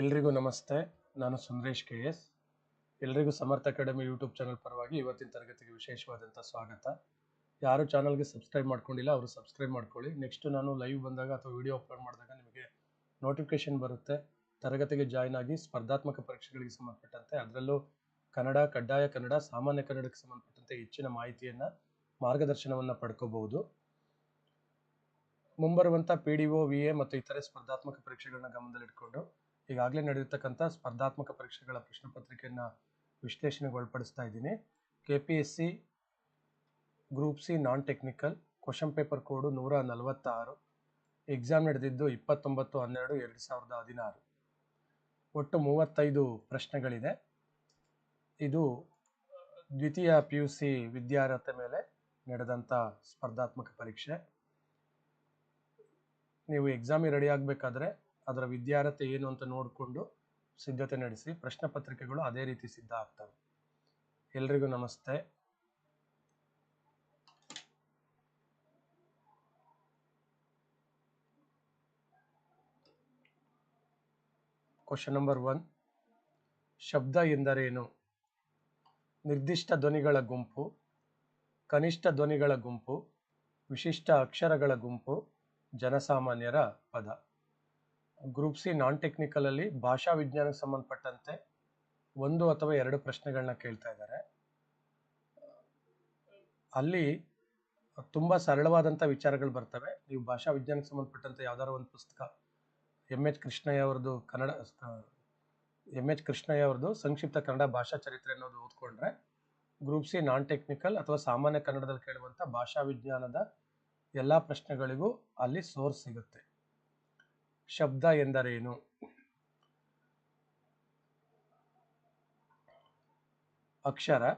ಎಲ್ರಿಗೂ ನಮಸ್ತೆ. ನಾನು ಸುಂದರೇಶ್ ಕೆ ಎಸ್. ಎಲ್ರಿಗೂ ಸಮರ್ಥ ಅಕಾಡೆಮಿ ಯೂಟ್ಯೂಬ್ ಚಾನಲ್ ಪರವಾಗಿ ಇವತ್ತಿನ ತರಗತಿಗೆ ವಿಶೇಷವಾದಂಥ ಸ್ವಾಗತ. ಯಾರು ಚಾನಲ್ಗೆ ಸಬ್ಸ್ಕ್ರೈಬ್ ಮಾಡ್ಕೊಂಡಿಲ್ಲ, ಅವರು ಸಬ್ಸ್ಕ್ರೈಬ್ ಮಾಡ್ಕೊಳ್ಳಿ. ನೆಕ್ಸ್ಟ್ ನಾನು ಲೈವ್ ಬಂದಾಗ ಅಥವಾ ವಿಡಿಯೋ ಅಪ್ಲೋಡ್ ಮಾಡಿದಾಗ ನಿಮಗೆ ನೋಟಿಫಿಕೇಶನ್ ಬರುತ್ತೆ. ತರಗತಿಗೆ ಜಾಯ್ನ್ ಆಗಿ ಸ್ಪರ್ಧಾತ್ಮಕ ಪರೀಕ್ಷೆಗಳಿಗೆ ಸಂಬಂಧಪಟ್ಟಂತೆ, ಅದರಲ್ಲೂ ಕನ್ನಡ, ಕಡ್ಡಾಯ ಕನ್ನಡ, ಸಾಮಾನ್ಯ ಕನ್ನಡಕ್ಕೆ ಸಂಬಂಧಪಟ್ಟಂತೆ ಹೆಚ್ಚಿನ ಮಾಹಿತಿಯನ್ನು, ಮಾರ್ಗದರ್ಶನವನ್ನು ಪಡ್ಕೋಬಹುದು ಮುಂಬರುವಂಥ P D O V A ಮತ್ತು ಇತರೆ ಸ್ಪರ್ಧಾತ್ಮಕ ಪರೀಕ್ಷೆಗಳನ್ನ ಗಮನದಲ್ಲಿಟ್ಕೊಂಡು ಈಗಾಗಲೇ ನಡೆಯತಕ್ಕಂಥ ಸ್ಪರ್ಧಾತ್ಮಕ ಪರೀಕ್ಷೆಗಳ ಪ್ರಶ್ನೆ ಪತ್ರಿಕೆಯನ್ನು ವಿಶ್ಲೇಷಣೆಗೆ ಒಳಪಡಿಸ್ತಾ ಇದ್ದೀನಿ. K P S C group C non technical question paper code ನೂರ ನಲವತ್ತಾರು ಎಕ್ಸಾಮ್ ನಡೆದಿದ್ದು ಇಪ್ಪತ್ತೊಂಬತ್ತು, ಹನ್ನೆರಡು, ಎರಡು ಸಾವಿರದ ಹದಿನಾರು. ಒಟ್ಟು ಮೂವತ್ತೈದು ಪ್ರಶ್ನೆಗಳಿದೆ. ಇದು ದ್ವಿತೀಯ ಪಿ ಯು ಸಿ ವಿದ್ಯಾರ್ಹತೆ ಮೇಲೆ ನಡೆದಂಥ ಸ್ಪರ್ಧಾತ್ಮಕ ಪರೀಕ್ಷೆ. ನೀವು ಎಕ್ಸಾಮಿಗೆ ರೆಡಿ ಆಗಬೇಕಾದ್ರೆ ಅದರ ವಿದ್ಯಾರ್ಹತೆ ಏನು ಅಂತ ನೋಡಿಕೊಂಡು ಸಿದ್ಧತೆ ನಡೆಸಿ ಪ್ರಶ್ನೆ ಪತ್ರಿಕೆಗಳು ಅದೇ ರೀತಿ ಸಿದ್ಧ ಆಗ್ತವೆ. ಎಲ್ರಿಗೂ ನಮಸ್ತೆ. ಕ್ವಶನ್ ನಂಬರ್ ಒನ್ ಶಬ್ದ ಎಂದರೇನು? ನಿರ್ದಿಷ್ಟ ಧ್ವನಿಗಳ ಗುಂಪು, ಕನಿಷ್ಠ ಧ್ವನಿಗಳ ಗುಂಪು, ವಿಶಿಷ್ಟ ಅಕ್ಷರಗಳ ಗುಂಪು, ಜನಸಾಮಾನ್ಯರ ಪದ. ಗ್ರೂಪ್ ಸಿ ನಾನ್ ಟೆಕ್ನಿಕಲಲ್ಲಿ ಭಾಷಾ ವಿಜ್ಞಾನಕ್ಕೆ ಸಂಬಂಧಪಟ್ಟಂತೆ ಒಂದು ಅಥವಾ ಎರಡು ಪ್ರಶ್ನೆಗಳನ್ನ ಕೇಳ್ತಾ ಇದ್ದಾರೆ. ಅಲ್ಲಿ ತುಂಬ ಸರಳವಾದಂಥ ವಿಚಾರಗಳು ಬರ್ತವೆ. ನೀವು ಭಾಷಾ ವಿಜ್ಞಾನಕ್ಕೆ ಸಂಬಂಧಪಟ್ಟಂತೆ ಯಾವ್ದಾದ್ರು ಒಂದು ಪುಸ್ತಕ ಎಂ ಎಚ್ ಕೃಷ್ಣಯ್ಯ ಅವ್ರದ್ದು ಕನ್ನಡ ಎಂ ಎಚ್ ಕೃಷ್ಣಯ್ಯ ಅವ್ರದ್ದು ಸಂಕ್ಷಿಪ್ತ ಕನ್ನಡ ಭಾಷಾ ಚರಿತ್ರೆ ಅನ್ನೋದು ಓದ್ಕೊಂಡ್ರೆ ಗ್ರೂಪ್ ಸಿ ನಾನ್ ಟೆಕ್ನಿಕಲ್ ಅಥವಾ ಸಾಮಾನ್ಯ ಕನ್ನಡದಲ್ಲಿ ಕೇಳುವಂಥ ಭಾಷಾ ವಿಜ್ಞಾನದ ಎಲ್ಲ ಪ್ರಶ್ನೆಗಳಿಗೂ ಅಲ್ಲಿ ಸೋರ್ಸ್ ಸಿಗುತ್ತೆ. ಶಬ್ದ ಎಂದರೇನು? ಅಕ್ಷರ.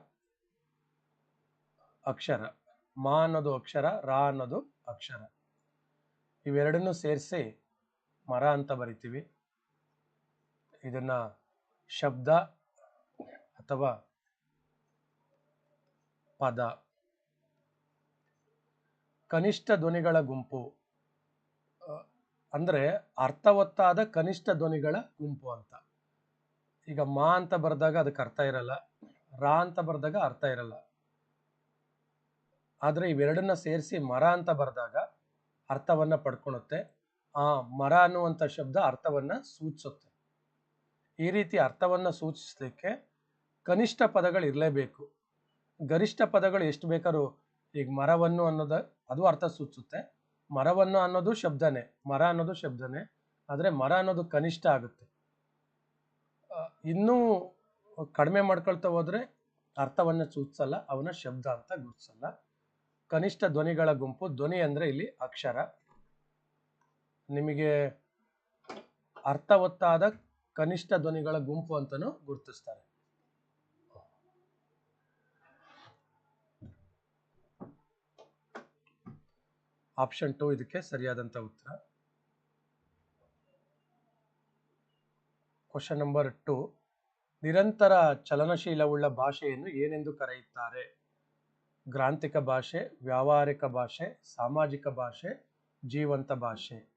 ಅಕ್ಷರ. ಮಾ ಅನ್ನೋದು ಅಕ್ಷರ, ರಾ ಅನ್ನೋದು ಅಕ್ಷರ. ಇವೆರಡನ್ನೂ ಸೇರಿಸಿ ಮರ ಅಂತ ಬರಿತೀವಿ. ಇದನ್ನ ಶಬ್ದ ಅಥವಾ ಪದ. ಕನಿಷ್ಠ ಧ್ವನಿಗಳ ಗುಂಪು. ಅಂದ್ರೆ ಅರ್ಥವತ್ತಾದ ಕನಿಷ್ಠ ಧ್ವನಿಗಳ ಗುಂಪು ಅಂತ. ಈಗ ಮಾ ಅಂತ ಬರೆದಾಗ ಅದಕ್ಕೆ ಅರ್ಥ ಇರಲ್ಲ, ರಾ ಅಂತ ಬರೆದಾಗ ಅರ್ಥ ಇರಲ್ಲ. ಆದರೆ ಇವೆರಡನ್ನ ಸೇರಿಸಿ ಮರ ಅಂತ ಬರೆದಾಗ ಅರ್ಥವನ್ನ ಪಡ್ಕೊಳುತ್ತೆ. ಆ ಮರ ಅನ್ನುವಂಥ ಶಬ್ದ ಅರ್ಥವನ್ನ ಸೂಚಿಸುತ್ತೆ. ಈ ರೀತಿ ಅರ್ಥವನ್ನ ಸೂಚಿಸಲಿಕ್ಕೆ ಕನಿಷ್ಠ ಪದಗಳು ಇರಲೇಬೇಕು. ಗರಿಷ್ಠ ಪದಗಳು ಎಷ್ಟು ಬೇಕಾದ್ರೂ ಈಗ ಮರವನ್ನು ಅನ್ನೋದು ಅದು ಅರ್ಥ ಸೂಚಿಸುತ್ತೆ. ಮರವನ್ನು ಅನ್ನೋದು ಶಬ್ದನೇ, ಮರ ಅನ್ನೋದು ಶಬ್ದನೇ, ಆದರೆ ಮರ ಅನ್ನೋದು ಕನಿಷ್ಠ ಆಗುತ್ತೆ. ಇನ್ನೂ ಕಡಿಮೆ ಮಾಡ್ಕೊಳ್ತಾ ಹೋದ್ರೆ ಅರ್ಥವನ್ನ ಸೂಚಿಸಲ್ಲ, ಅವನ ಶಬ್ದ ಅಂತ ಗುರುತಿಸಲ್ಲ. ಕನಿಷ್ಠ ಧ್ವನಿಗಳ ಗುಂಪು, ಧ್ವನಿ ಅಂದ್ರೆ ಇಲ್ಲಿ ಅಕ್ಷರ. ನಿಮಗೆ ಅರ್ಥವತ್ತಾದ ಕನಿಷ್ಠ ಧ್ವನಿಗಳ ಗುಂಪು ಅಂತಲೂ ಗುರುತಿಸ್ತಾರೆ. ಆಪ್ಷನ್ ಟು ಇದಕ್ಕೆ ಸರಿಯಾದಂಥ ಉತ್ತರ. ಕ್ವಶನ್ ನಂಬರ್ ಟು ನಿರಂತರ ಚಲನಶೀಲವುಳ್ಳ ಭಾಷೆಯನ್ನು ಏನೆಂದು ಕರೆಯುತ್ತಾರೆ? ಗ್ರಾಂಥಿಕ ಭಾಷೆ, ವ್ಯಾವಹಾರಿಕ ಭಾಷೆ, ಸಾಮಾಜಿಕ ಭಾಷೆ, ಜೀವಂತ ಭಾಷೆ.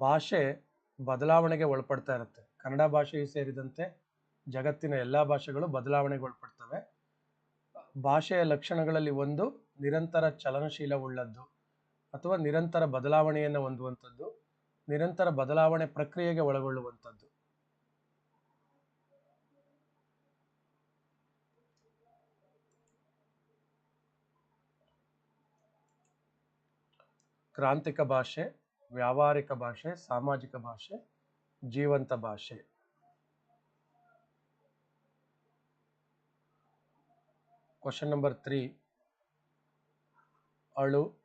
ಭಾಷೆ ಬದಲಾವಣೆಗೆ ಒಳಪಡ್ತಾ ಇರುತ್ತೆ. ಕನ್ನಡ ಭಾಷೆಯು ಸೇರಿದಂತೆ ಜಗತ್ತಿನ ಎಲ್ಲ ಭಾಷೆಗಳು ಬದಲಾವಣೆಗೆ ಒಳಪಡ್ತವೆ. ಭಾಷೆಯ ಲಕ್ಷಣಗಳಲ್ಲಿ ಒಂದು ನಿರಂತರ ಚಲನಶೀಲವುಳ್ಳದ್ದು ಅಥವಾ ನಿರಂತರ ಬದಲಾವಣೆಯನ್ನು ಹೊಂದುವಂಥದ್ದು, ನಿರಂತರ ಬದಲಾವಣೆ ಪ್ರಕ್ರಿಯೆಗೆ ಒಳಗೊಳ್ಳುವಂಥದ್ದು. ಕ್ರಾಂತಿಕ ಭಾಷೆ, ವ್ಯಾವಹಾರಿಕ ಭಾಷೆ, ಸಾಮಾಜಿಕ ಭಾಷೆ, ಜೀವಂತ ಭಾಷೆ. ಕ್ವಶನ್ ನಂಬರ್ ತ್ರೀ ಅಳು,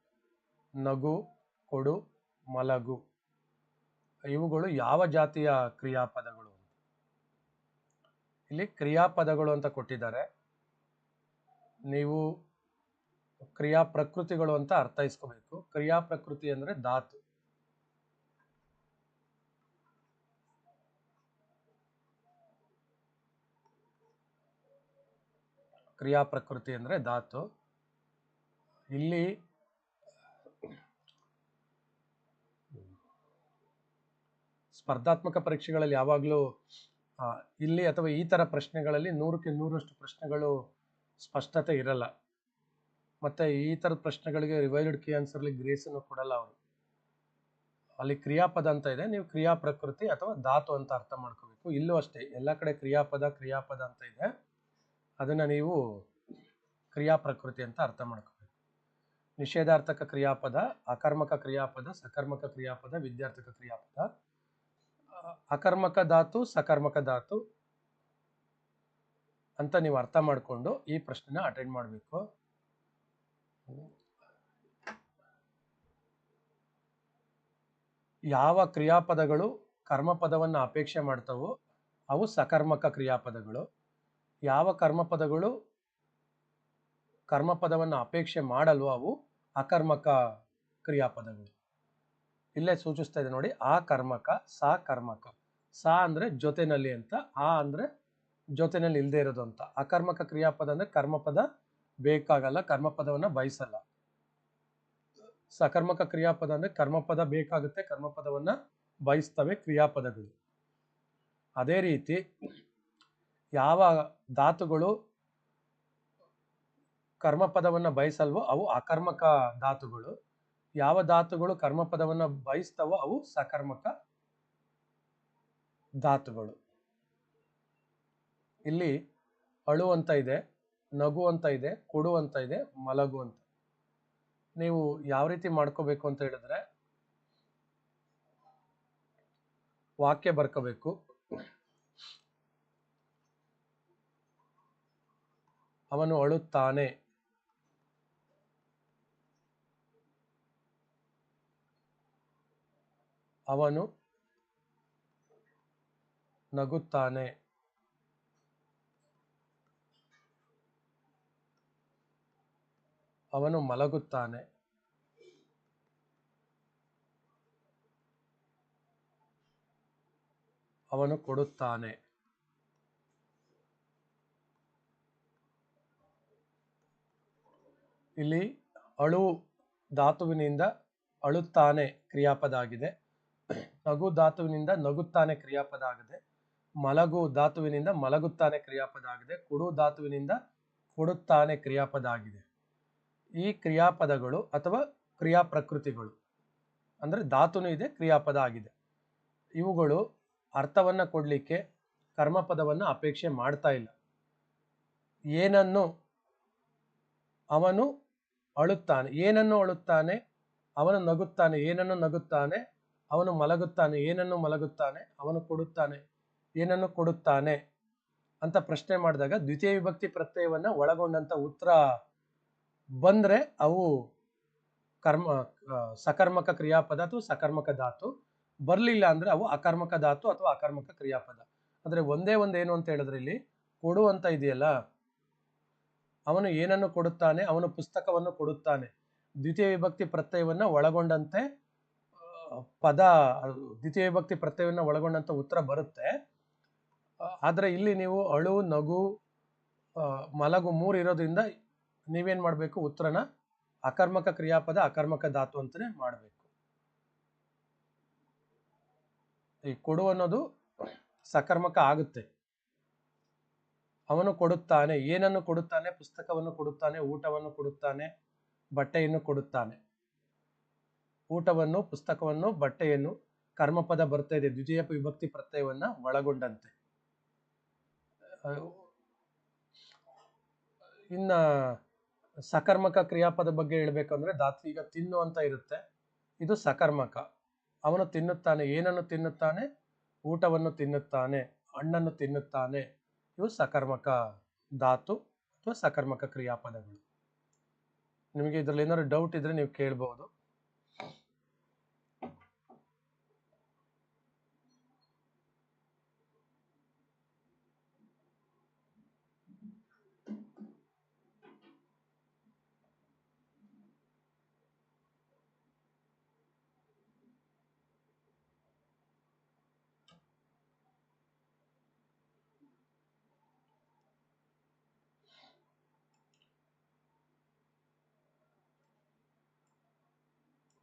ನಗು, ಕೊಡು, ಮಲಗು. ಇವುಗಳು ಯಾವ ಜಾತಿಯ ಕ್ರಿಯಾಪದಗಳು ಇಲ್ಲಿ ಕ್ರಿಯಾಪದಗಳು ಅಂತ ಕೊಟ್ಟಿದ್ದಾರೆ. ನೀವು ಕ್ರಿಯಾ ಪ್ರಕೃತಿಗಳು ಅಂತ ಅರ್ಥೈಸ್ಕೋಬೇಕು. ಕ್ರಿಯಾ ಪ್ರಕೃತಿ ಅಂದ್ರೆ ಧಾತು. ಕ್ರಿಯಾ ಪ್ರಕೃತಿ ಅಂದ್ರೆ ಧಾತು. ಇಲ್ಲಿ ಸ್ಪರ್ಧಾತ್ಮಕ ಪರೀಕ್ಷೆಗಳಲ್ಲಿ ಯಾವಾಗಲೂ ಇಲ್ಲಿ ಅಥವಾ ಈ ಥರ ಪ್ರಶ್ನೆಗಳಲ್ಲಿ ನೂರಕ್ಕೆ ನೂರಷ್ಟು ಪ್ರಶ್ನೆಗಳು ಸ್ಪಷ್ಟತೆ ಇರಲ್ಲ. ಮತ್ತೆ ಈ ಥರದ ಪ್ರಶ್ನೆಗಳಿಗೆ ರಿವೈಲ್ಡ್ ಕೀ ಆನ್ಸರ್ಲಿ ಗ್ರೇಸನ್ನು ಕೊಡಲ್ಲ ಅವರು. ಅಲ್ಲಿ ಕ್ರಿಯಾಪದ ಅಂತ ಇದೆ, ನೀವು ಕ್ರಿಯಾ ಪ್ರಕೃತಿ ಅಥವಾ ಧಾತು ಅಂತ ಅರ್ಥ ಮಾಡ್ಕೋಬೇಕು. ಇಲ್ಲೂ ಅಷ್ಟೇ, ಎಲ್ಲ ಕಡೆ ಕ್ರಿಯಾಪದ ಕ್ರಿಯಾಪದ ಅಂತ ಇದೆ. ಅದನ್ನ ನೀವು ಕ್ರಿಯಾ ಪ್ರಕೃತಿ ಅಂತ ಅರ್ಥ ಮಾಡ್ಕೋಬೇಕು. ನಿಷೇಧಾರ್ಥಕ ಕ್ರಿಯಾಪದ, ಅಕರ್ಮಕ ಕ್ರಿಯಾಪದ, ಸಕರ್ಮಕ ಕ್ರಿಯಾಪದ, ವಿದ್ಯಾರ್ಥಕ ಕ್ರಿಯಾಪದ. ಅಕರ್ಮಕ ಧಾತು, ಸಕರ್ಮಕ ಧಾತು ಅಂತ ನೀವು ಅರ್ಥ ಮಾಡಿಕೊಂಡು ಈ ಪ್ರಶ್ನೆನ ಅಟೆಂಡ್ ಮಾಡಬೇಕು. ಯಾವ ಕ್ರಿಯಾಪದಗಳು ಕರ್ಮಪದವನ್ನು ಅಪೇಕ್ಷೆ ಮಾಡ್ತವೋ ಅವು ಸಕರ್ಮಕ ಕ್ರಿಯಾಪದಗಳು. ಯಾವ ಕರ್ಮಪದಗಳು ಕರ್ಮಪದವನ್ನು ಅಪೇಕ್ಷೆ ಮಾಡಲ್ವೋ ಅವು ಅಕರ್ಮಕ ಕ್ರಿಯಾಪದಗಳು. ಇಲ್ಲೇ ಸೂಚಿಸ್ತಾ ಇದೆ ನೋಡಿ, ಆ ಕರ್ಮಕ, ಸಾ ಕರ್ಮಕ. ಸಾ ಅಂದ್ರೆ ಜೊತೆನಲ್ಲಿ ಅಂತ, ಆ ಅಂದ್ರೆ ಜೊತೆನಲ್ಲಿ ಇಲ್ಲದೆ ಇರೋದು ಅಂತ. ಅಕರ್ಮಕ ಕ್ರಿಯಾಪದ ಅಂದರೆ ಕರ್ಮಪದ ಬೇಕಾಗಲ್ಲ, ಕರ್ಮಪದವನ್ನು ಬಯಸಲ್ಲ. ಸಕರ್ಮಕ ಕ್ರಿಯಾಪದ ಅಂದರೆ ಕರ್ಮಪದ ಬೇಕಾಗುತ್ತೆ, ಕರ್ಮಪದವನ್ನು ಬಯಸ್ತವೆ ಕ್ರಿಯಾಪದಗಳು. ಅದೇ ರೀತಿ ಯಾವ ಧಾತುಗಳು ಕರ್ಮಪದವನ್ನ ಬಯಸಲ್ವೋ ಅವು ಅಕರ್ಮಕ ಧಾತುಗಳು. ಯಾವ ಧಾತುಗಳು ಕರ್ಮಪದವನ್ನು ಬಯಸ್ತವೋ ಅವು ಸಕರ್ಮಕ ಧಾತುಗಳು. ಇಲ್ಲಿ ಅಳು ಅಂತ ಇದೆ, ನಗು ಅಂತ ಇದೆ, ಕೊಡು ಅಂತ ಇದೆ, ಮಲಗು ಅಂತ. ನೀವು ಯಾವ ರೀತಿ ಮಾಡ್ಕೋಬೇಕು ಅಂತ ಹೇಳಿದ್ರೆ ವಾಕ್ಯ ಬರ್ಕೋಬೇಕು. ಅವನು ಅಳುತ್ತಾನೆ. ಅವನು ನಗುತ್ತಾನೆ. ಅವನು ಮಲಗುತ್ತಾನೆ. ಅವನು ಕೊಡುತ್ತಾನೆ. ಇಲ್ಲಿ ಅಳು ಧಾತುವಿನಿಂದ ಅಳುತ್ತಾನೆ ಕ್ರಿಯಾಪದ ಆಗಿದೆ. ನಗು ಧಾತುವಿನಿಂದ ನಗುತ್ತಾನೆ ಕ್ರಿಯಾಪದ ಆಗಿದೆ, ಮಲಗು ಧಾತುವಿನಿಂದ ಮಲಗುತ್ತಾನೆ ಕ್ರಿಯಾಪದ ಆಗಿದೆ, ಕೊಡು ಧಾತುವಿನಿಂದ ಕೊಡುತ್ತಾನೆ ಕ್ರಿಯಾಪದ ಆಗಿದೆ. ಈ ಕ್ರಿಯಾಪದಗಳು ಅಥವಾ ಕ್ರಿಯಾ ಪ್ರಕೃತಿಗಳು ಅಂದ್ರೆ ಧಾತುನು ಇದೆ, ಕ್ರಿಯಾಪದ ಆಗಿದೆ. ಇವುಗಳು ಅರ್ಥವನ್ನ ಕೊಡ್ಲಿಕ್ಕೆ, ಕರ್ಮಪದವನ್ನು ಅಪೇಕ್ಷೆ ಮಾಡ್ತಾ ಇಲ್ಲ. ಏನನ್ನು ಅವನು ಅಳುತ್ತಾನೆ, ಏನನ್ನು ಅಳುತ್ತಾನೆ, ಅವನು ನಗುತ್ತಾನೆ, ಏನನ್ನು ನಗುತ್ತಾನೆ ಅವನು ಮಲಗುತ್ತಾನೆ, ಏನನ್ನು ಮಲಗುತ್ತಾನೆ? ಅವನು ಕೊಡುತ್ತಾನೆ, ಏನನ್ನು ಕೊಡುತ್ತಾನೆ? ಅಂತ ಪ್ರಶ್ನೆ ಮಾಡಿದಾಗ ದ್ವಿತೀಯ ವಿಭಕ್ತಿ ಪ್ರತ್ಯಯವನ್ನ ಒಳಗೊಂಡಂತ ಉತ್ತರ ಬಂದ್ರೆ ಅವು ಕರ್ಮ ಸಕರ್ಮಕ ಕ್ರಿಯಾಪದ ಅಥವಾ ಸಕರ್ಮಕ ಧಾತು. ಬರಲಿಲ್ಲ ಅಂದ್ರೆ ಅವು ಅಕರ್ಮಕ ಧಾತು ಅಥವಾ ಅಕರ್ಮಕ ಕ್ರಿಯಾಪದ. ಅಂದ್ರೆ ಒಂದೇ ಒಂದು ಏನು ಅಂತ ಹೇಳಿದ್ರೆ ಇಲ್ಲಿ ಕೊಡು ಅಂತ ಇದೆಯಲ್ಲ, ಅವನು ಏನನ್ನು ಕೊಡುತ್ತಾನೆ? ಅವನು ಪುಸ್ತಕವನ್ನು ಕೊಡುತ್ತಾನೆ. ದ್ವಿತೀಯ ವಿಭಕ್ತಿ ಪ್ರತ್ಯಯವನ್ನ ಒಳಗೊಂಡಂತೆ ಪದ ದ್ವಿತೀಯ ವಿಭಕ್ತಿ ಪ್ರತ್ಯಯವನ್ನ ಒಳಗೊಂಡಂತ ಉತ್ತರ ಬರುತ್ತೆ. ಆದರೆ ಇಲ್ಲಿ ನೀವು ಅಳು, ನಗು ಮಲಗು ಮೂರು ಇರೋದ್ರಿಂದ ನೀವೇನು ಮಾಡಬೇಕು? ಉತ್ತರನ ಅಕರ್ಮಕ ಕ್ರಿಯಾಪದ, ಅಕರ್ಮಕ ಧಾತು ಅಂತಾನೆ ಮಾಡಬೇಕು. ಈ ಕೊಡು ಅನ್ನೋದು ಸಕರ್ಮಕ ಆಗುತ್ತೆ. ಅವನು ಕೊಡುತ್ತಾನೆ, ಏನನ್ನು ಕೊಡುತ್ತಾನೆ? ಪುಸ್ತಕವನ್ನು ಕೊಡುತ್ತಾನೆ, ಊಟವನ್ನು ಕೊಡುತ್ತಾನೆ, ಬಟ್ಟೆಯನ್ನು ಕೊಡುತ್ತಾನೆ. ಊಟವನ್ನು, ಪುಸ್ತಕವನ್ನು, ಬಟ್ಟೆಯನ್ನು ಕರ್ಮಪದ ಬರ್ತಾ ಇದೆ. ದ್ವಿತೀಯ ವಿಭಕ್ತಿ ಪ್ರತ್ಯಯವನ್ನ ಒಳಗೊಂಡಂತೆ. ಇನ್ನ ಸಕರ್ಮಕ ಕ್ರಿಯಾಪದ ಬಗ್ಗೆ ಹೇಳ್ಬೇಕಂದ್ರೆ ಈಗ ತಿನ್ನು ಅಂತ ಇರುತ್ತೆ. ಇದು ಸಕರ್ಮಕ. ಅವನು ತಿನ್ನುತ್ತಾನೆ, ಏನನ್ನು ತಿನ್ನುತ್ತಾನೆ? ಊಟವನ್ನು ತಿನ್ನುತ್ತಾನೆ, ಹಣ್ಣನ್ನು ತಿನ್ನುತ್ತಾನೆ. ಇವು ಸಕರ್ಮಕ ಧಾತು ಅಥವಾ ಸಕರ್ಮಕ ಕ್ರಿಯಾಪದಗಳು. ನಿಮಗೆ ಇದರಲ್ಲಿ ಏನಾದ್ರು ಡೌಟ್ ಇದ್ರೆ ನೀವು ಕೇಳ್ಬಹುದು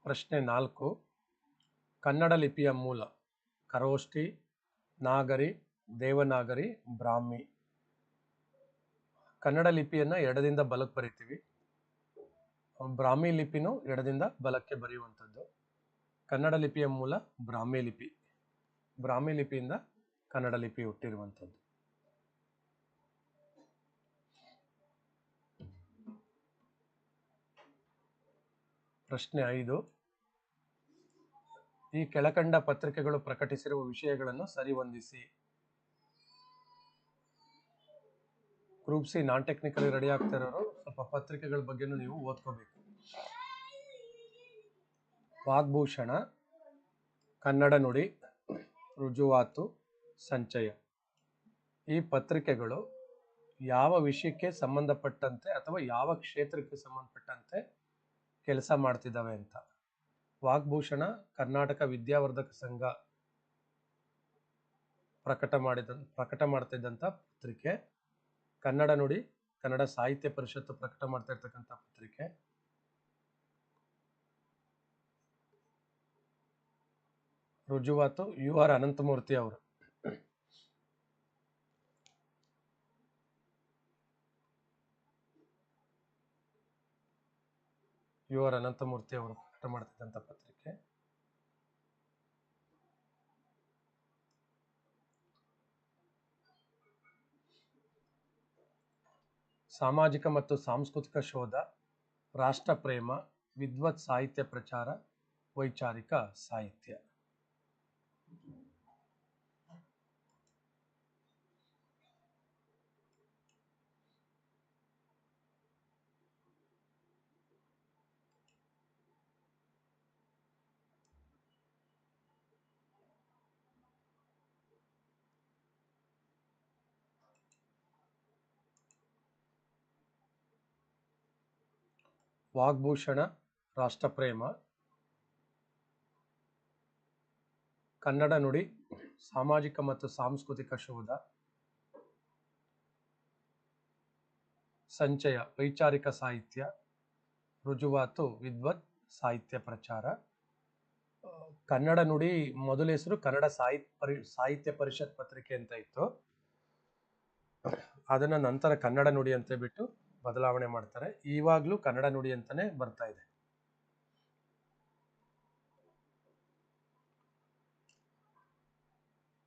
ಪ್ರಶ್ನೆ ನಾಲ್ಕು. ಕನ್ನಡ ಲಿಪಿಯ ಮೂಲ. ಕರೋಷ್ಠಿ, ನಾಗರಿ, ದೇವನಾಗರಿ, ಬ್ರಾಹ್ಮಿ. ಕನ್ನಡ ಲಿಪಿಯನ್ನು ಎಡದಿಂದ ಬಲಕ್ಕೆ ಬರಿತೀವಿ. ಬ್ರಾಹ್ಮಿ ಲಿಪಿನೂ ಎಡದಿಂದ ಬಲಕ್ಕೆ ಬರೆಯುವಂಥದ್ದು. ಕನ್ನಡ ಲಿಪಿಯ ಮೂಲ ಬ್ರಾಹ್ಮಿ ಲಿಪಿ. ಬ್ರಾಹ್ಮಿ ಲಿಪಿಯಿಂದ ಕನ್ನಡ ಲಿಪಿ ಹುಟ್ಟಿರುವಂಥದ್ದು. ಪ್ರಶ್ನೆ ಐದು. ಈ ಕೆಳಕಂಡ ಪತ್ರಿಕೆಗಳು ಪ್ರಕಟಿಸಿರುವ ವಿಷಯಗಳನ್ನು ಸರಿಹೊಂದಿಸಿ group C non technically ready ಆಗ್ತಾ ಇರೋರು ಸ್ವಲ್ಪ ಪತ್ರಿಕೆಗಳ ಬಗ್ಗೆನೂ ನೀವು ಓದ್ಕೋಬೇಕು. ವಾಗ್ಭೂಷಣ, ಕನ್ನಡ ನುಡಿ, ರುಜುವಾತು, ಸಂಚಯ. ಈ ಪತ್ರಿಕೆಗಳು ಯಾವ ವಿಷಯಕ್ಕೆ ಸಂಬಂಧಪಟ್ಟಂತೆ ಅಥವಾ ಯಾವ ಕ್ಷೇತ್ರಕ್ಕೆ ಸಂಬಂಧಪಟ್ಟಂತೆ ಕೆಲಸ ಮಾಡ್ತಿದ್ದಾವೆ ಅಂತ. ವಾಗ್ಭೂಷಣ ಕರ್ನಾಟಕ ವಿದ್ಯಾವರ್ಧಕ ಸಂಘ ಪ್ರಕಟ ಮಾಡಿದ, ಪ್ರಕಟ ಮಾಡ್ತಿದ್ದಂಥ ಪತ್ರಿಕೆ. ಕನ್ನಡ ನುಡಿ, ಕನ್ನಡ ಸಾಹಿತ್ಯ ಪರಿಷತ್ತು ಪ್ರಕಟ ಮಾಡ್ತಾ ಇರ್ತಕ್ಕಂಥ ಪತ್ರಿಕೆ. ರುಜುವಾತು ಯು ಆರ್ ಅನಂತಮೂರ್ತಿ ಅವರು. ಯು ಆರ್ ಅನಂತಮೂರ್ತಿ ಅವರು ಪ್ರಕಟ ಮಾಡ್ತಿದ್ದಂಥ ಪತ್ರಿಕೆ. ಸಾಮಾಜಿಕ ಮತ್ತು ಸಾಂಸ್ಕೃತಿಕ ಶೋಧ ರಾಷ್ಟ್ರ ಪ್ರೇಮ ವಿದ್ವತ್ ಸಾಹಿತ್ಯ ಪ್ರಚಾರ, ವೈಚಾರಿಕ ಸಾಹಿತ್ಯ. ವಾಗ್ಭೂಷಣ, ರಾಷ್ಟ್ರಪ್ರೇಮ, ಕನ್ನಡ ನುಡಿ, ಸಾಮಾಜಿಕ ಮತ್ತು ಸಾಂಸ್ಕೃತಿಕ ಶೋಧ, ಸಂಚಯ, ವೈಚಾರಿಕ ಸಾಹಿತ್ಯ, ರುಜುವಾತು, ವಿದ್ವತ್, ಸಾಹಿತ್ಯ ಪ್ರಚಾರ ಕನ್ನಡ ನುಡಿ ಮೊದಲ ಹೆಸರು ಕನ್ನಡ ಸಾಹಿತ್ಯ ಪರಿ, ಸಾಹಿತ್ಯ ಪರಿಷತ್ ಪತ್ರಿಕೆ ಅಂತ ಇತ್ತು. ಅದನ್ನು ನಂತರ ಕನ್ನಡ ನುಡಿ ಅಂತ ಬಿಟ್ಟು ಬದಲಾವಣೆ ಮಾಡ್ತಾರೆ. ಈವಾಗ್ಲೂ ಕನ್ನಡ ನುಡಿ ಅಂತಾನೆ ಬರ್ತಾ ಇದೆ.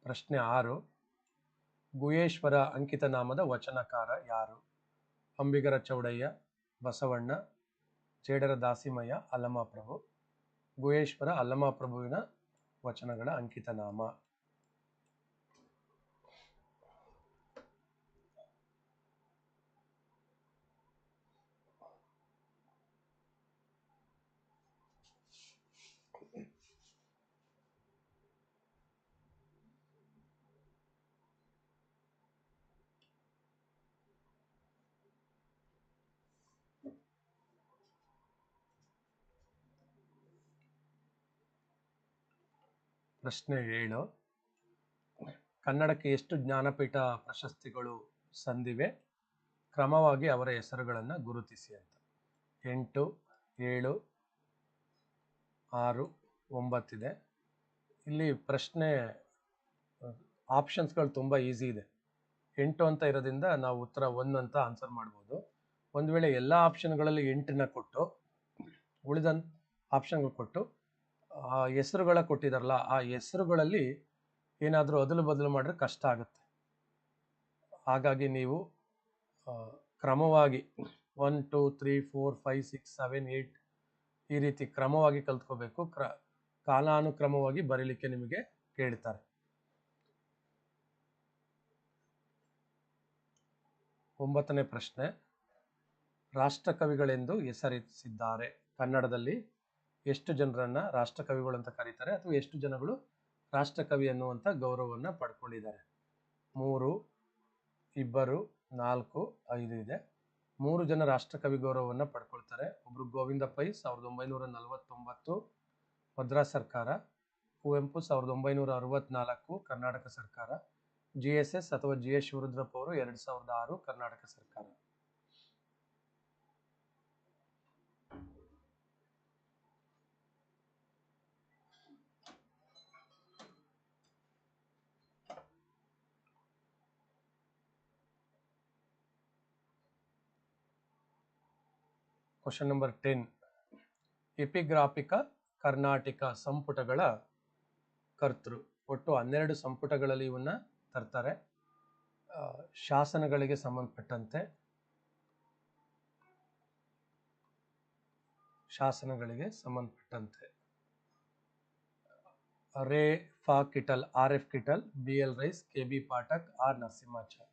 ಪ್ರಶ್ನೆ ಆರು. ಗುಹೇಶ್ವರ ಅಂಕಿತ ನಾಮದ ವಚನಕಾರ ಯಾರು? ಅಂಬಿಗರ ಚೌಡಯ್ಯ, ಬಸವಣ್ಣ ಚೇಡರ ದಾಸಿಮಯ್ಯ, ಅಲ್ಲಮಪ್ರಭು. ಗುಹೇಶ್ವರ, ಅಲ್ಲಮಪ್ರಭುವಿನ ವಚನಗಳ ಅಂಕಿತ ಪ್ರಶ್ನೆ ಏಳು. ಕನ್ನಡಕ್ಕೆ ಎಷ್ಟು ಜ್ಞಾನಪೀಠ ಪ್ರಶಸ್ತಿಗಳು ಸಂದಿವೆ? ಕ್ರಮವಾಗಿ ಅವರ ಹೆಸರುಗಳನ್ನು ಗುರುತಿಸಿ ಅಂತ. ಎಂಟು, ಏಳು, ಆರು, ಒಂಬತ್ತಿದೆ. ಇಲ್ಲಿ ಪ್ರಶ್ನೆ, ಆಪ್ಷನ್ಸ್ಗಳು ತುಂಬ ಈಸಿ ಇದೆ. ಎಂಟು ಅಂತ ಇರೋದ್ರಿಂದ ನಾವು ಉತ್ತರ ಒಂದು ಅಂತ ಆನ್ಸರ್ ಮಾಡ್ಬೋದು. ಒಂದು ವೇಳೆ ಎಲ್ಲ ಆಪ್ಷನ್ಗಳಲ್ಲಿ ಎಂಟನ್ನ ಕೊಟ್ಟು ಉಳಿದ ಆಪ್ಷನ್ಗಳು ಕೊಟ್ಟು ಹೆಸರುಗಳ ಕೊಟ್ಟಿದಾರಲ್ಲ, ಆ ಹೆಸರುಗಳಲ್ಲಿ ಏನಾದರೂ ಅದಲು ಬದಲು ಮಾಡಿದ್ರೆ ಕಷ್ಟ ಆಗುತ್ತೆ. ಹಾಗಾಗಿ ನೀವು ಕ್ರಮವಾಗಿ one two three four five six seven eight ಈ ರೀತಿ ಕ್ರಮವಾಗಿ ಕಲ್ತ್ಕೋಬೇಕು. ಕ್ರ, ಕಾಲಾನುಕ್ರಮವಾಗಿ ಬರೀಲಿಕ್ಕೆ ನಿಮಗೆ ಕೇಳ್ತಾರೆ. ಒಂಬತ್ತನೇ ಪ್ರಶ್ನೆ, ರಾಷ್ಟ್ರಕವಿಗಳೆಂದು ಹೆಸರಿಸಿದ್ದಾರೆ ಕನ್ನಡದಲ್ಲಿ. ಎಷ್ಟು ಜನರನ್ನ ರಾಷ್ಟ್ರಕವಿಗಳು ಅಂತ ಕರೀತಾರೆ ಅಥವಾ ಎಷ್ಟು ಜನಗಳು ರಾಷ್ಟ್ರಕವಿ ಅನ್ನುವಂಥ ಗೌರವವನ್ನು ಪಡ್ಕೊಂಡಿದ್ದಾರೆ? ಮೂರು, ಇಬ್ಬರು, ನಾಲ್ಕು, ಐದು ಇದೆ. ಮೂರು ಜನ ರಾಷ್ಟ್ರಕವಿ ಗೌರವವನ್ನು ಪಡ್ಕೊಳ್ತಾರೆ. ಒಬ್ರು ಗೋವಿಂದ ಪೈ, ಸಾವಿರದ ಒಂಬೈನೂರ ನಲವತ್ತೊಂಬತ್ತು ಮದ್ರಾಸ್ ಸರ್ಕಾರ. ಕುವೆಂಪು, ಸಾವಿರದ ಒಂಬೈನೂರ ಅರವತ್ನಾಲ್ಕು, ಕರ್ನಾಟಕ ಸರ್ಕಾರ. ಜಿ ಎಸ್ ಎಸ್ ಅಥವಾ ಜಿ ಎಸ್ ಶಿವರುದ್ರಪ್ಪ ಅವರು ಎರಡು ಸಾವಿರದ ಆರು, ಕರ್ನಾಟಕ ಸರ್ಕಾರ. Question number ten epigraphia Karnataka ಸಂಪುಟಗಳ ಕರ್ತೃ. ಒಟ್ಟು ಹನ್ನೆರಡು ಸಂಪುಟಗಳಲ್ಲಿ ಇವನ್ನ ತರ್ತಾರೆ. ಶಾಸನಗಳಿಗೆ ಸಂಬಂಧಪಟ್ಟಂತೆ ಶಾಸನಗಳಿಗೆ ಸಂಬಂಧಪಟ್ಟಂತೆ. ರೇ, ಫಾ Kittel, R F Kittel, B L Rice, K B Pathak, R Narasimhachar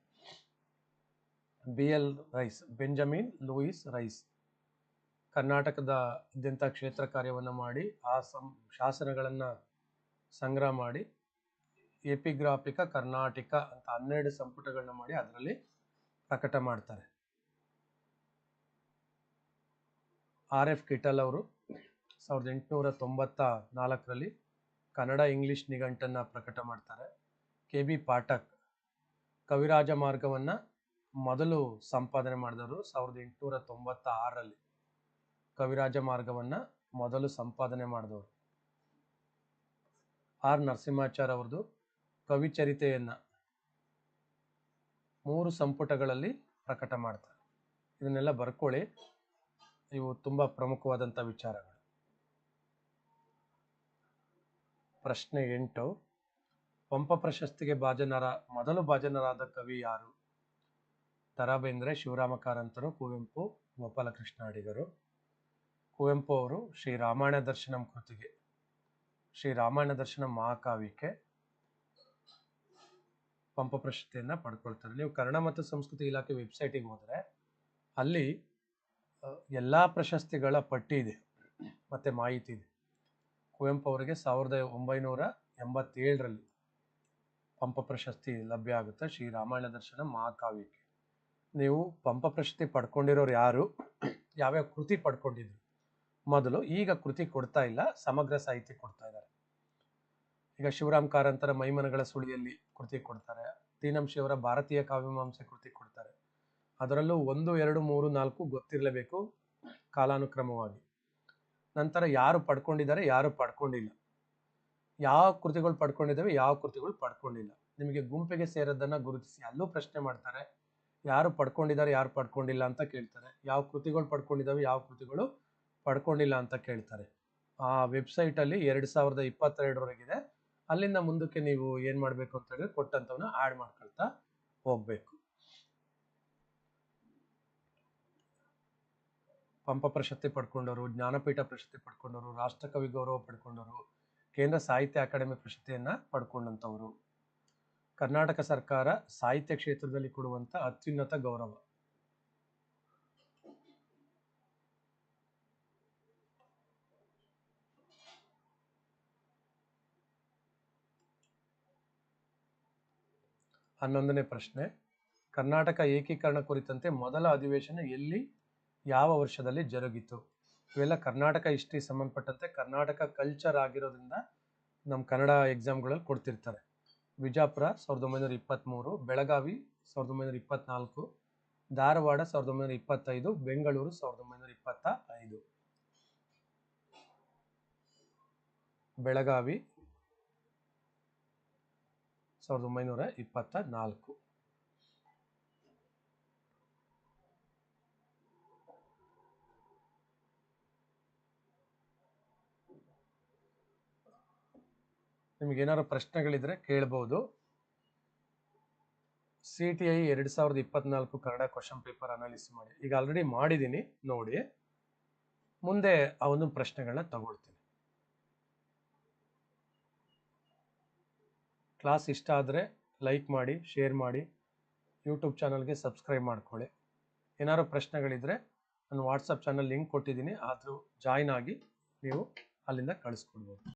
B L Rice, Benjamin Lewis Rice. ಕರ್ನಾಟಕದಾದ್ಯಂತ ಕ್ಷೇತ್ರ ಕಾರ್ಯವನ್ನು ಮಾಡಿ, ಆ ಸಂ, ಶಾಸನಗಳನ್ನು ಸಂಗ್ರಹ ಮಾಡಿ ಎಪಿಗ್ರಾಫಿಕ ಕರ್ನಾಟಕ ಅಂತ ಹನ್ನೆರಡು ಸಂಪುಟಗಳನ್ನ ಮಾಡಿ ಅದರಲ್ಲಿ ಪ್ರಕಟ ಮಾಡ್ತಾರೆ. ಆರ್ ಎಫ್ ಕಿಟಲ್ ಅವರು ಸಾವಿರದ ಎಂಟುನೂರ ತೊಂಬತ್ತ ನಾಲ್ಕರಲ್ಲಿ ಕನ್ನಡ ಇಂಗ್ಲಿಷ್ ನಿಘಂಟನ್ನು ಪ್ರಕಟ ಮಾಡ್ತಾರೆ. ಕೆ ಬಿ ಪಾಠಕ್ ಕವಿರಾಜ ಮಾರ್ಗವನ್ನು ಮೊದಲು ಸಂಪಾದನೆ ಮಾಡಿದವರು ಸಾವಿರದ ಎಂಟುನೂರ ತೊಂಬತ್ತ ಆರರಲ್ಲಿ ಕವಿರಾಜ ಮಾರ್ಗವನ್ನು ಮೊದಲು ಸಂಪಾದನೆ ಮಾಡಿದವರು. ಆರ್. ನರಸಿಂಹಾಚಾರ್ ಅವ್ರದ್ದು ಕವಿಚರಿತೆಯನ್ನು ಮೂರು ಸಂಪುಟಗಳಲ್ಲಿ ಪ್ರಕಟ ಮಾಡ್ತಾರೆ. ಇದನ್ನೆಲ್ಲ ಬರ್ಕೊಳ್ಳಿ. ಇವು ತುಂಬ ಪ್ರಮುಖವಾದಂಥ ವಿಚಾರಗಳು. ಪ್ರಶ್ನೆ ಎಂಟು, ಪಂಪ ಪ್ರಶಸ್ತಿಗೆ ಭಾಜನರ, ಮೊದಲು ಭಾಜನರಾದ ಕವಿ ಯಾರು? ತರಬೇಂದ್ರೆ ಬೇಂದ್ರೆ ಶಿವರಾಮ ಕಾರಂತರು ಕುವೆಂಪು, ಗೋಪಾಲಕೃಷ್ಣ ಅಡಿಗರು. ಕುವೆಂಪು ಅವರು ಶ್ರೀ ರಾಮಾಯಣ ದರ್ಶನಂ ಕೃತಿಗೆ, ಶ್ರೀ ರಾಮಾಯಣ ದರ್ಶನ ಮಹಾಕಾವ್ಯಕ್ಕೆ ಪಂಪ ಪ್ರಶಸ್ತಿಯನ್ನ ಪಡ್ಕೊಳ್ತಾರೆ. ನೀವು ಕನ್ನಡ ಮತ್ತು ಸಂಸ್ಕೃತಿ ಇಲಾಖೆ ವೆಬ್ಸೈಟಿಗೆ ಹೋದರೆ ಅಲ್ಲಿ ಎಲ್ಲ ಪ್ರಶಸ್ತಿಗಳ ಪಟ್ಟಿ ಇದೆ, ಮತ್ತೆ ಮಾಹಿತಿ ಇದೆ. ಕುವೆಂಪು ಅವರಿಗೆ ಸಾವಿರದ ಒಂಬೈನೂರ ಎಂಬತ್ತೇಳರಲ್ಲಿ ಪಂಪ ಪ್ರಶಸ್ತಿ ಲಭ್ಯ ಆಗುತ್ತೆ ಶ್ರೀ ರಾಮಾಯಣ ದರ್ಶನ ಮಹಾಕಾವ್ಯಕ್ಕೆ. ನೀವು ಪಂಪ ಪ್ರಶಸ್ತಿ ಪಡ್ಕೊಂಡಿರೋರು ಯಾರು? ಯಾವ್ಯಾವ ಕೃತಿ ಪಡ್ಕೊಂಡಿದ್ರು? ಮೊದಲು ಈಗ ಕೃತಿ ಕೊಡ್ತಾ ಇಲ್ಲ, ಸಮಗ್ರ ಸಾಹಿತ್ಯ ಕೊಡ್ತಾ ಇದ್ದಾರೆ. ಈಗ ಶಿವರಾಮ್ ಕಾರಂತರ ಮೈಮನಗಳ ಸುಳಿಯಲ್ಲಿ ಕೃತಿ ಕೊಡ್ತಾರೆ ತೀನಂಶಿಯವರ ಭಾರತೀಯ ಕಾವ್ಯಮಾಂಸೆ ಕೃತಿ ಕೊಡ್ತಾರೆ. ಅದರಲ್ಲೂ ಒಂದು, ಎರಡು, ಮೂರು, ನಾಲ್ಕು ಗೊತ್ತಿರಲೇಬೇಕು ಕಾಲಾನುಕ್ರಮವಾಗಿ. ನಂತರ ಯಾರು ಪಡ್ಕೊಂಡಿದ್ದಾರೆ, ಯಾರು ಪಡ್ಕೊಂಡಿಲ್ಲ. ಯಾವ ಕೃತಿಗಳು ಪಡ್ಕೊಂಡಿದ್ದಾವೆ, ಯಾವ ಕೃತಿಗಳು ಪಡ್ಕೊಂಡಿಲ್ಲ. ನಿಮಗೆ ಗುಂಪಿಗೆ ಸೇರೋದನ್ನ ಗುರುತಿಸಿ, ಅಲ್ಲೂ ಪ್ರಶ್ನೆ ಮಾಡ್ತಾರೆ, ಯಾರು ಪಡ್ಕೊಂಡಿದ್ದಾರೆ, ಯಾರು ಪಡ್ಕೊಂಡಿಲ್ಲ ಅಂತ ಕೇಳ್ತಾರೆ. ಯಾವ ಕೃತಿಗಳು ಪಡ್ಕೊಂಡಿದ್ದಾವೆ, ಯಾವ ಕೃತಿಗಳು ಪಡ್ಕೊಂಡಿಲ್ಲ ಅಂತ ಕೇಳ್ತಾರೆ. ಆ ವೆಬ್ಸೈಟ್ ಅಲ್ಲಿ ಎರಡ್ ಸಾವಿರದ ಇಪ್ಪತ್ತೆರಡರವರೆಗಿದೆ ಅಲ್ಲಿಂದ ಮುಂದಕ್ಕೆ ನೀವು ಏನು ಮಾಡಬೇಕು ಅಂತ ಹೇಳಿದ್ರೆ ಕೊಟ್ಟಂತವನ್ನ ಆಡ್ ಮಾಡ್ಕೊಳ್ತಾ ಹೋಗ್ಬೇಕು. ಪಂಪ ಪ್ರಶಸ್ತಿ ಪಡ್ಕೊಂಡವರು, ಜ್ಞಾನಪೀಠ ಪ್ರಶಸ್ತಿ ಪಡ್ಕೊಂಡವರು, ರಾಷ್ಟ್ರಕವಿ ಗೌರವ ಪಡ್ಕೊಂಡವರು, ಕೇಂದ್ರ ಸಾಹಿತ್ಯ ಅಕಾಡೆಮಿ ಪ್ರಶಸ್ತಿಯನ್ನ ಪಡ್ಕೊಂಡಂಥವರು. ಕರ್ನಾಟಕ ಸರ್ಕಾರ ಸಾಹಿತ್ಯ ಕ್ಷೇತ್ರದಲ್ಲಿ ಕೊಡುವಂತ ಅತ್ಯುನ್ನತ ಗೌರವ. ಹನ್ನೊಂದನೇ ಪ್ರಶ್ನೆ. ಕರ್ನಾಟಕ ಏಕೀಕರಣ ಕುರಿತಂತೆ ಮೊದಲ ಅಧಿವೇಶನ ಎಲ್ಲಿ, ಯಾವ ವರ್ಷದಲ್ಲಿ ಜರುಗಿತು? ಇವೆಲ್ಲ ಕರ್ನಾಟಕ ಹಿಸ್ಟ್ರಿ ಸಂಬಂಧಪಟ್ಟಂತೆ ಕರ್ನಾಟಕ ಕಲ್ಚರ್ ಆಗಿರೋದ್ರಿಂದ ನಮ್ಮ ಕನ್ನಡ ಎಕ್ಸಾಮ್ಗಳಲ್ಲಿ ಕೊಡ್ತಿರ್ತಾರೆ. ವಿಜಾಪುರ ಸಾವಿರದ ಒಂಬೈನೂರ ಇಪ್ಪತ್ತ್ಮೂರು ಬೆಳಗಾವಿ ಸಾವಿರದ ಒಂಬೈನೂರ ಇಪ್ಪತ್ನಾಲ್ಕು, ಧಾರವಾಡ ಸಾವಿರದ ಒಂಬೈನೂರ ಇಪ್ಪತ್ತೈದು, ಬೆಂಗಳೂರು ಸಾವಿರದ ಒಂಬೈನೂರ ಇಪ್ಪತ್ತ ಐದು ಬೆಳಗಾವಿ ಸಾವಿರದ ಒಂಬೈನೂರ ಇಪ್ಪತ್ತ ನಾಲ್ಕು. ನಿಮಗೇನಾದ್ರು ಪ್ರಶ್ನೆಗಳಿದ್ರೆ ಕೇಳ್ಬೋದು. ಸಿ ಟಿ ಐ ಎರಡು ಸಾವಿರದ ಇಪ್ಪತ್ನಾಲ್ಕು ಕನ್ನಡ ಕ್ವಶನ್ ಪೇಪರ್ ಅನಾಲಿಸ್ ಮಾಡಿ. ಈಗ ಆಲ್ರೆಡಿ ಮಾಡಿದ್ದೀನಿ, ನೋಡಿ. ಮುಂದೆ ಆ ಒಂದು ಪ್ರಶ್ನೆಗಳನ್ನ ತಗೊಳ್ತೀನಿ. ಕ್ಲಾಸ್ ಇಷ್ಟ ಆದರೆ ಲೈಕ್ ಮಾಡಿ, ಶೇರ್ ಮಾಡಿ, ಯೂಟ್ಯೂಬ್ ಚಾನಲ್ಗೆ ಸಬ್ಸ್ಕ್ರೈಬ್ ಮಾಡ್ಕೊಳ್ಳಿ. ಏನಾದ್ರು ಪ್ರಶ್ನೆಗಳಿದ್ರೆ ನಾನು ವಾಟ್ಸಪ್ ಚಾನಲ್ ಲಿಂಕ್ ಕೊಟ್ಟಿದ್ದೀನಿ, ಆದರೂ ಜಾಯ್ನ್ ಆಗಿ ನೀವು ಅಲ್ಲಿಂದ ಕಳಿಸ್ಕೊಡ್ಬೋದು.